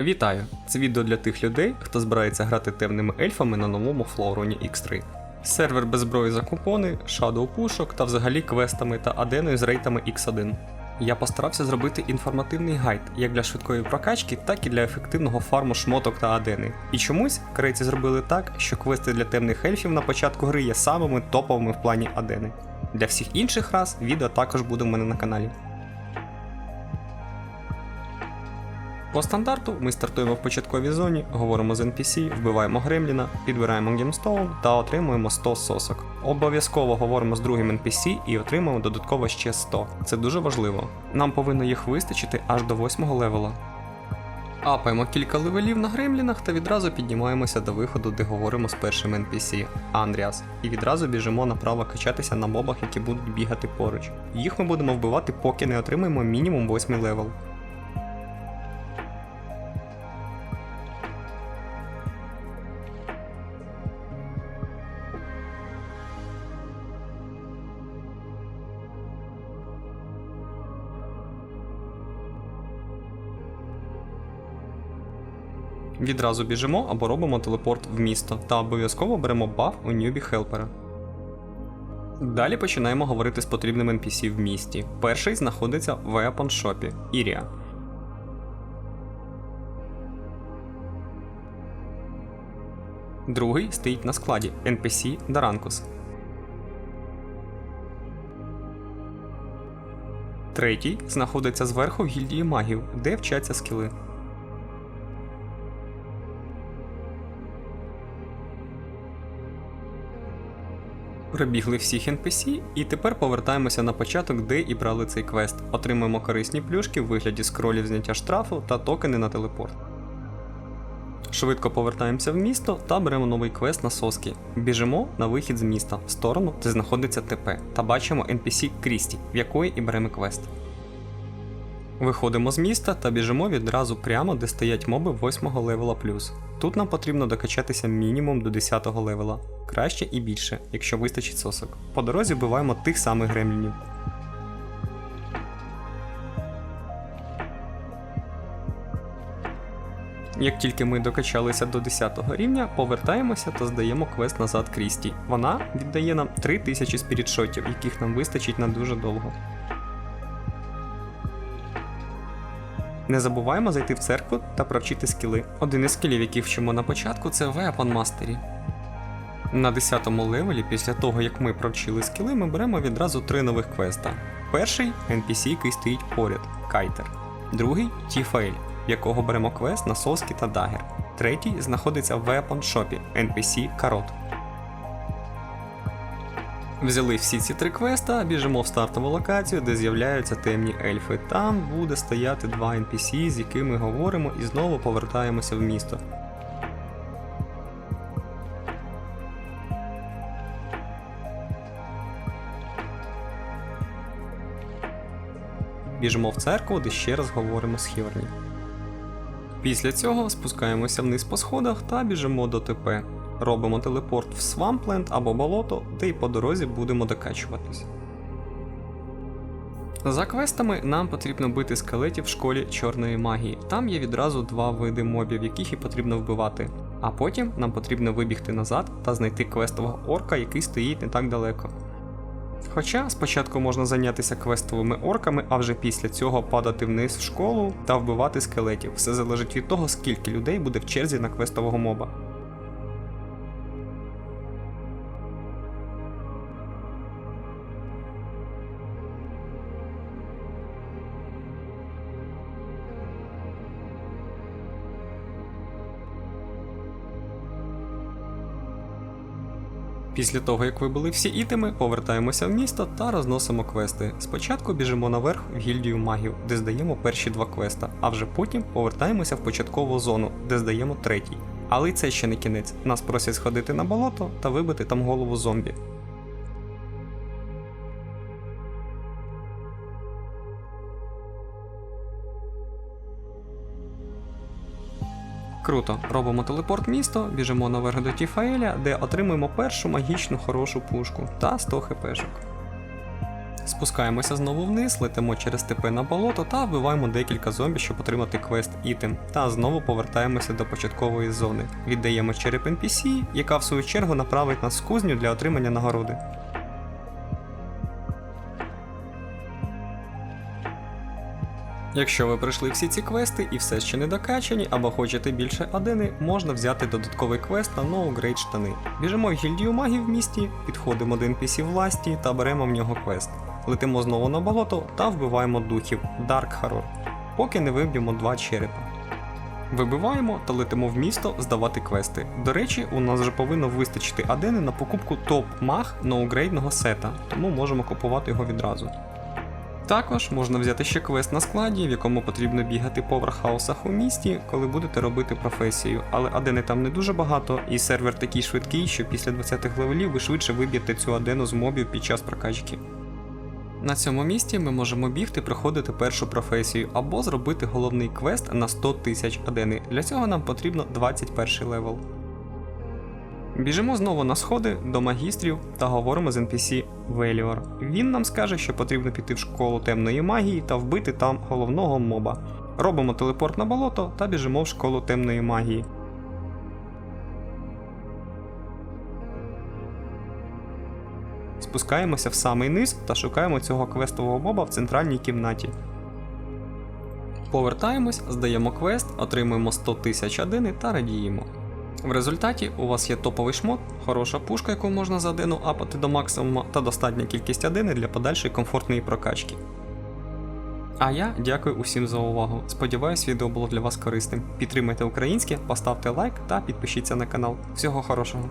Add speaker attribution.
Speaker 1: Вітаю! Це відео для тих людей, хто збирається грати темними ельфами на новому флоуроні X3. Сервер без зброї за купони, шадоу пушок та взагалі квестами та аденою з рейтами X1. Я постарався зробити інформативний гайд як для швидкої прокачки, так і для ефективного фарму шмоток та адени. І чомусь корейці зробили так, що квести для темних ельфів на початку гри є самими топовими в плані адени. Для всіх інших рас відео також буде в мене на каналі. По стандарту ми стартуємо в початковій зоні, говоримо з NPC, вбиваємо Гремліна, підбираємо гемстоун та отримуємо 100 сосок. Обов'язково говоримо з другим NPC і отримуємо додатково ще 100. Це дуже важливо. Нам повинно їх вистачити аж до 8 левела. Апаємо кілька левелів на гремлінах та відразу піднімаємося до виходу, де говоримо з першим NPC Андріас, і відразу біжимо направо качатися на мобах, які будуть бігати поруч. Їх ми будемо вбивати, поки не отримаємо мінімум 8 левел. Відразу біжимо або робимо телепорт в місто та обов'язково беремо баф у Ньюбі Хелпера. Далі починаємо говорити з потрібним NPC в місті. Перший знаходиться в Weapon Shop Ірія. Другий стоїть на складі NPC Даранкус. Третій знаходиться зверху в гільдії магів, де вчаться скіли. Пробігли всіх NPC, і тепер повертаємося на початок, де і брали цей квест. Отримуємо корисні плюшки в вигляді скролів зняття штрафу та токени на телепорт. Швидко повертаємося в місто та беремо новий квест на соски. Біжимо на вихід з міста в сторону, де знаходиться ТП, та бачимо NPC Крісті, в якої і беремо квест. Виходимо з міста та біжимо відразу прямо, де стоять моби 8 левела плюс. Тут нам потрібно докачатися мінімум до 10 левела, краще і більше, якщо вистачить сосок. По дорозі вбиваємо тих самих гремлінів. Як тільки ми докачалися до 10 рівня, повертаємося та здаємо квест назад Крісті. Вона віддає нам 3000 спірітшотів, яких нам вистачить на дуже довго. Не забуваємо зайти в церкву та провчити скіли. Один із скілів, яких вчимо на початку, це Weapon Mastery. На 10 левелі, після того як ми провчили скіли, ми беремо відразу три нових квеста. Перший NPC, який стоїть поряд Кайтер. Другий Тіфейль, в якого беремо квест на соски та дагер. Третій знаходиться в Weapon Shop NPC Карот. Взяли всі ці три квеста, біжимо в стартову локацію, де з'являються темні ельфи. Там буде стояти два NPC, з якими говоримо, і знову повертаємося в місто. Біжимо в церкву, де ще раз говоримо з Хіверні. Після цього спускаємося вниз по сходах та біжимо до ТП. Робимо телепорт в Свампленд або болото, де й по дорозі будемо докачуватись. За квестами нам потрібно бити скелетів в школі чорної магії. Там є відразу два види мобів, яких і потрібно вбивати. А потім нам потрібно вибігти назад та знайти квестового орка, який стоїть не так далеко. Хоча спочатку можна зайнятися квестовими орками, а вже після цього падати вниз в школу та вбивати скелетів. Все залежить від того, скільки людей буде в черзі на квестового моба. Після того, як вибили всі ітеми, повертаємося в місто та розносимо квести. Спочатку біжимо наверх в гільдію магів, де здаємо перші два квеста, а вже потім повертаємося в початкову зону, де здаємо третій. Але це ще не кінець. Нас просять сходити на болото та вибити там голову зомбі. Круто, робимо телепорт місто, біжимо наверх до Тіфаеля, де отримуємо першу магічну хорошу пушку та 100 хпшок. Спускаємося знову вниз, летимо через степи на болото та вбиваємо декілька зомбі, щоб отримати квест ітем. Та знову повертаємося до початкової зони. Віддаємо череп NPC, яка в свою чергу направить нас в кузню для отримання нагороди. Якщо ви пройшли всі ці квести і все ще не докачані, або хочете більше адени, можна взяти додатковий квест на No Grade штани. Біжимо в гільдію магів в місті, підходимо до NPC власті та беремо в нього квест. Летимо знову на болото та вбиваємо духів Dark Horror, поки не виб'ємо два черепа. Вибиваємо та летимо в місто здавати квести. До речі, у нас вже повинно вистачити адени на покупку топ-маг ноугрейдного сета, тому можемо купувати його відразу. Також можна взяти ще квест на складі, в якому потрібно бігати по вархаусах у місті, коли будете робити професію, але адени там не дуже багато, і сервер такий швидкий, що після 20-х левелів ви швидше виб'єте цю адену з мобів під час прокачки. На цьому місці ми можемо бігти проходити першу професію або зробити головний квест на 100 тисяч адени. Для цього нам потрібно 21 левел. Біжимо знову на сходи до магістрів та говоримо з NPC Веліор. Він нам скаже, що потрібно піти в школу темної магії та вбити там головного моба. Робимо телепорт на болото та біжимо в школу темної магії. Спускаємося в самий низ та шукаємо цього квестового моба в центральній кімнаті. Повертаємось, здаємо квест, отримуємо 100 тисяч адени та радіємо. В результаті у вас є топовий шмот, хороша пушка, яку можна за адену апати до максимуму, та достатня кількість адини для подальшої комфортної прокачки. А я дякую усім за увагу. Сподіваюсь, відео було для вас корисним. Підтримайте українське, поставте лайк та підпишіться на канал. Всього хорошого!